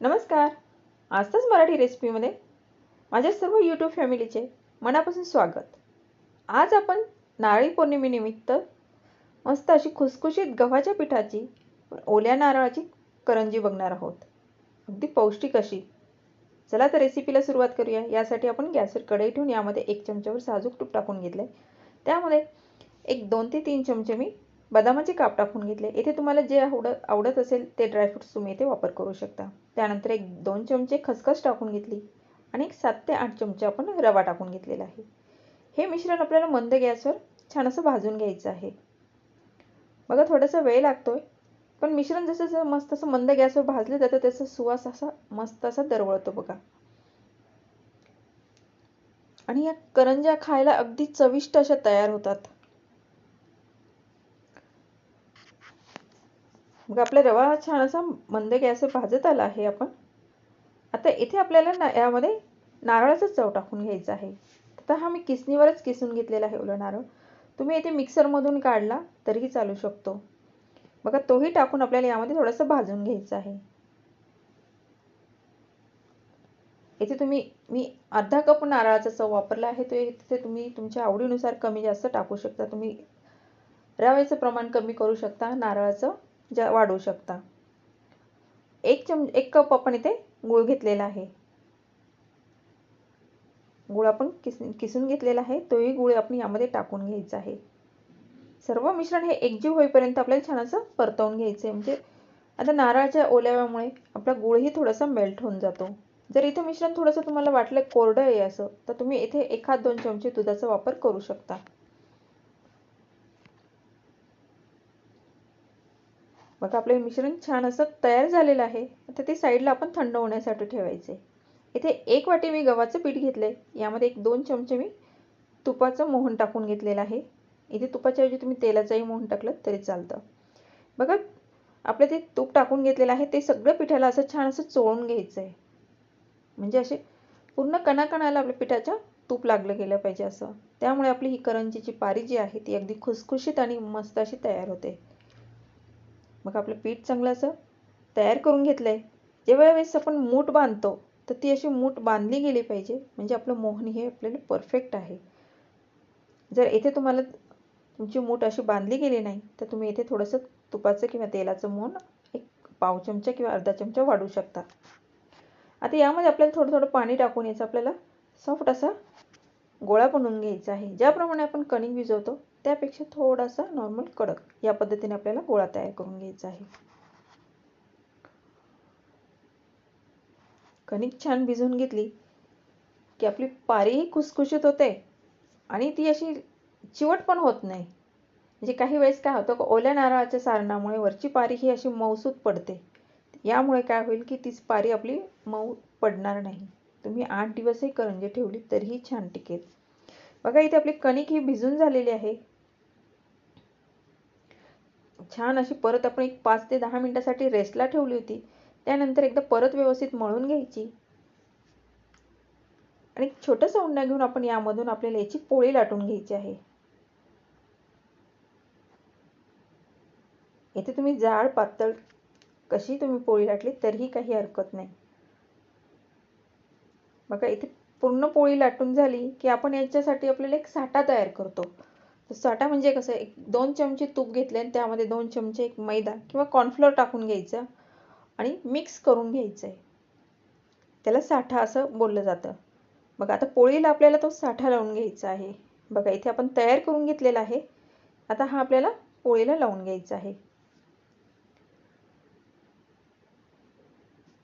नमस्कार. आजताच मराठी रेसिपीमध्ये माझ्या सर्व यूट्यूब फॅमिलीचे मनापासून स्वागत. आज आपण नारळी पौर्णिमेनिमित्त मस्त अशी खुसखुशीत गव्हाच्या पिठाची ओल्या नारळाची करंजी बघणार आहोत. अगदी पौष्टिक अशी. चला तर रेसिपीला सुरुवात करूया. यासाठी आपण गॅसवर कढई ठेवून यामध्ये एक चमच्यावर साजूक तूप टाकून घेतलं आहे त्यामध्ये एक दोन ते तीन चमचे मी बदामाचे काप टाकून घेतले. येथे तुम्हाला जे आवडत आवडत असेल ते ड्रायफ्रुट्स तुम्ही इथे वापर करू शकता. त्यानंतर एक दोन चमचे खसखस टाकून घेतली आणि एक सात ते आठ चमचे आपण रवा टाकून घेतलेला आहे. हे मिश्रण आपल्याला मंद गॅसवर छान असं भाजून घ्यायचं आहे. बघा थोडासा वेळ लागतोय पण मिश्रण जसं जसं मस्त असं मंद गॅसवर भाजलं जातं त्याचा सुवास असा मस्त असा दरवळतो बघा. आणि या करंज्या खायला अगदी चविष्ट अशा तयार होतात. मग आपला रवा छान असा मंद गॅसवर भाजत आला आहे आपण. आता इथे आपल्याला ना यामध्ये नारळाचा चव टाकून घ्यायचा आहे. आता हा मी किसणीवरच किसून घेतलेला आहे ओला नारळ. तुम्ही इथे मिक्सरमधून काढला तरीही चालू शकतो. बघा तोही टाकून आपल्याला यामध्ये थोडंसं भाजून घ्यायचं आहे. इथे तुम्ही मी अर्धा कप नारळाचा चव वापरला आहे. तो इथे तुम्ही तुमच्या आवडीनुसार कमी जास्त टाकू शकता. तुम्ही रव्याचं प्रमाण कमी करू शकता नारळाचं. ज्या वाढवू शकता. एक चम एक कप आपण इथे गूळ घेतलेला आहे. गूळ आपण किस किसून घेतलेला आहे तोही गूळ आपण यामध्ये टाकून घ्यायचा आहे. सर्व मिश्रण हे एकजीव होईपर्यंत आपल्याला छान असं परतवून घ्यायचं आहे म्हणजे आता नारळाच्या ओल्याव्यामुळे आपला गूळही थोडासा मेल्ट होऊन जातो. जर इथं मिश्रण थोडंसं तुम्हाला वाटलं कोरडं आहे असं तर तुम्ही इथे एखाद दोन चमचे दुधाचा वापर करू शकता. बघा आपले मिश्रण छान असं तयार झालेलं आहे. आता ते साईडला आपण थंड होण्यासाठी ठेवायचे. इथे एक वाटी मी गव्हाचं पीठ घेतलंय. यामध्ये एक दोन चमचे मी तुपाचं मोहन टाकून घेतलेलं आहे. इथे तुपाच्या ऐवजी तुम्ही तेलाचंही मोहन टाकलं तरी चालतं. बघा आपलं ते तूप टाकून घेतलेलं आहे ते सगळं पिठाला असं छान असं चोळून घ्यायचं आहे म्हणजे असे पूर्ण कणाकणाला आपल्या पिठाच्या तूप लागलं गेलं पाहिजे असं. त्यामुळे आपली ही करंजीची पारी जी आहे ती अगदी खुसखुशीत आणि मस्त अशी तयार होते. मग आपलं पीठ चांगलं असं तयार करून घेतलं आहे जेव्हा वेळेस आपण मूठ बांधतो तर ती अशी मूठ बांधली गेली पाहिजे. म्हणजे आपलं मोहन हे आपल्याला परफेक्ट आहे. जर येथे तुम्हाला तुमची मूठ अशी बांधली गेली नाही तर तुम्ही इथे थोडंसं तुपाचं किंवा तेलाचं मोहन एक पाव चमचा किंवा अर्धा चमचा वाढू शकता. आता यामध्ये आपल्याला थोडं थोडं पाणी टाकून याचं आपल्याला सॉफ्ट असा गोळा बनवून घ्यायचा आहे. ज्याप्रमाणे आपण कणिक भिजवतो त्यापेक्षा थोडासा नॉर्मल कडक या पद्धतीने आपल्याला गोळा तयार करून घ्यायचा आहे. कणिक छान भिजवून घेतली की आपली पारीही खुसखुशीत होते आणि ती अशी चिवट पण होत नाही. म्हणजे काही वेळेस काय होतं ओल्या नारळाच्या सारणामुळे वरची पारी ही अशी मऊसूत पडते. यामुळे काय होईल की तीच पारी आपली मऊ पडणार नाही. तुम्ही आठ दिवसही करंजी ठेवली तरीही छान टिकेल. बघा इथे आपली कणिक ही भिजून झालेली आहे. छान अशी परत आपण एक पाच ते दहा मिनिटासाठी रेस्टला ठेवली होती. त्यानंतर एकदा परत व्यवस्थित मळून घ्यायची. आणि छोटंसं उंडा घेऊन आपण यामधून आपल्याला याची पोळी लाटून घ्यायची आहे. इथे तुम्ही जाड पातळ कशी तुम्ही पोळी लाटली तरीही काही हरकत नाही. बघा इथे पूर्ण पोळी लाटून झाली की आपण याच्यासाठी आपल्याला एक साठा तयार करतो. तर साठा म्हणजे कसं एक दोन चमचे तूप घेतले आणि त्यामध्ये दोन चमचे एक मैदा किंवा कॉर्नफ्लोअर टाकून घ्यायचं आणि मिक्स करून घ्यायचं आहे त्याला साठा असं बोललं जातं. बघा आता पोळीला आपल्याला तो साठा लावून घ्यायचा आहे. बघा इथे आपण तयार करून घेतलेला आहे. आता हा आपल्याला पोळीला लावून घ्यायचा आहे.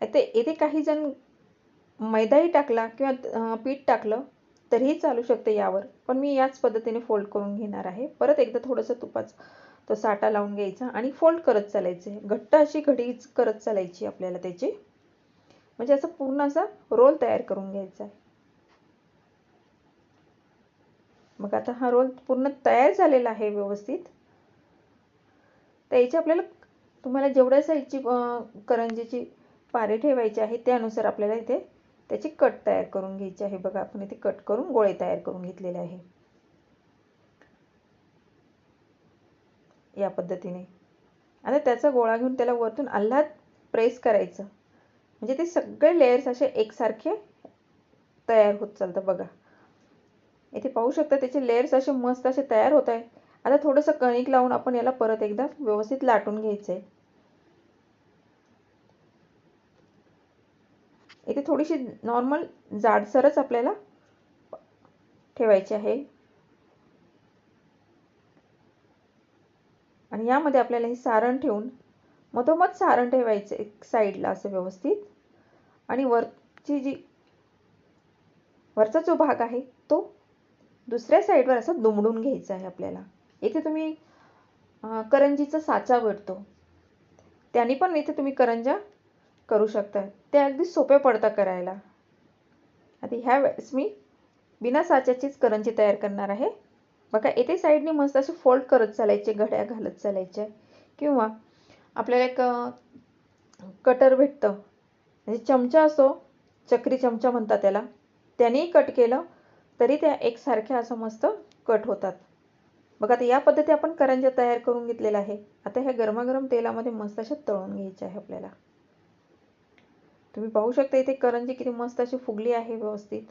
आता येथे काही जण मैदाही टाकला किंवा पीठ टाकलं तरीही चालू शकते यावर. पण मी याच पद्धतीने फोल्ड करून घेणार आहे. परत एकदा थोडंसं तुपाचं तो साठा लावून घ्यायचा आणि फोल्ड करत चालायचे. घट्ट अशी घडी करत चालायची आपल्याला त्याची. म्हणजे असं पूर्ण असा रोल तयार करून घ्यायचा आहे. मग आता हा रोल पूर्ण तयार झालेला आहे व्यवस्थित. तर याची आपल्याला तुम्हाला जेवढ्या साईजची करंजीची पारे ठेवायची आहे त्यानुसार आपल्याला इथे त्याची कट तयार करून घ्यायची आहे. बघा आपण इथे कट करून गोळे तयार करून घेतलेले आहे. या पद्धतीने. आता त्याचा गोळा घेऊन त्याला वरतून आल्हाद प्रेस करायचं. म्हणजे ते सगळे लेयर्स असे एकसारखे तयार होत चालतं बघा. इथे पाहू शकता त्याचे लेयर्स असे मस्त असे तयार होत आहे आता थोडंसं कणिक लावून आपण याला परत एकदा व्यवस्थित लाटून घ्यायचं आहे इथे थोडीशी नॉर्मल जाडसरच आपल्याला ठेवायची आहे. आणि यामध्ये आपल्याला हे सारण ठेवून मधोमध सारण ठेवायचं एक साईडला असं व्यवस्थित. आणि वरची जी वरचा जो भाग आहे तो दुसऱ्या साईडवर असं दुमडून घ्यायचा आहे आपल्याला. इथे तुम्ही करंजीचा साचा भरतो त्याने पण इथे तुम्ही करंजा करू शकता ते अगदी सोपे पडतं करायला. आता ह्या वेळेस मी बिना साच्याचीच करंजी तयार करणार आहे. बघा येथे साईडने मस्त असे फोल्ड करत चालायचे घड्या घालत चालायचे. किंवा आपल्याला एक कटर भेटतं. म्हणजे चमचा असो चक्री चमचा म्हणतात त्याला त्यानेही कट केलं तरी त्या एकसारख्या असं मस्त कट होतात. बघा आता या पद्धती आपण करंजा तयार करून घेतलेला आहे. आता ह्या गरमागरम तेलामध्ये मस्त अशा तळून घ्यायच्या आहे आपल्याला. तुम्ही पाहू शकता इथे करंजी किती मस्त अशी फुगली आहे व्यवस्थित.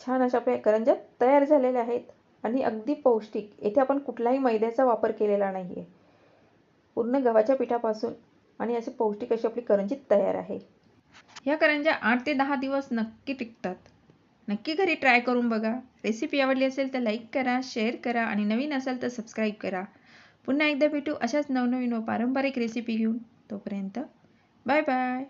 छान अशा आपल्या करंज्या तयार झालेल्या आहेत आणि अगदी पौष्टिक. येथे आपण कुठलाही मैद्याचा वापर केलेला नाही आहे पूर्ण गव्हाच्या पिठापासून आणि असे पौष्टिक अशी आपली करंजी तयार आहे. ह्या करंज्या आठ ते दहा दिवस नक्की टिकतात. नक्की घरी ट्राय करून बघा. रेसिपी आवडली असेल तर लाईक करा शेअर करा आणि नवीन असेल तर सबस्क्राईब करा. पुन्हा एकदा भेटू अशाच नवनवीन व पारंपरिक रेसिपी घेऊन. तोपर्यंत बाय बाय.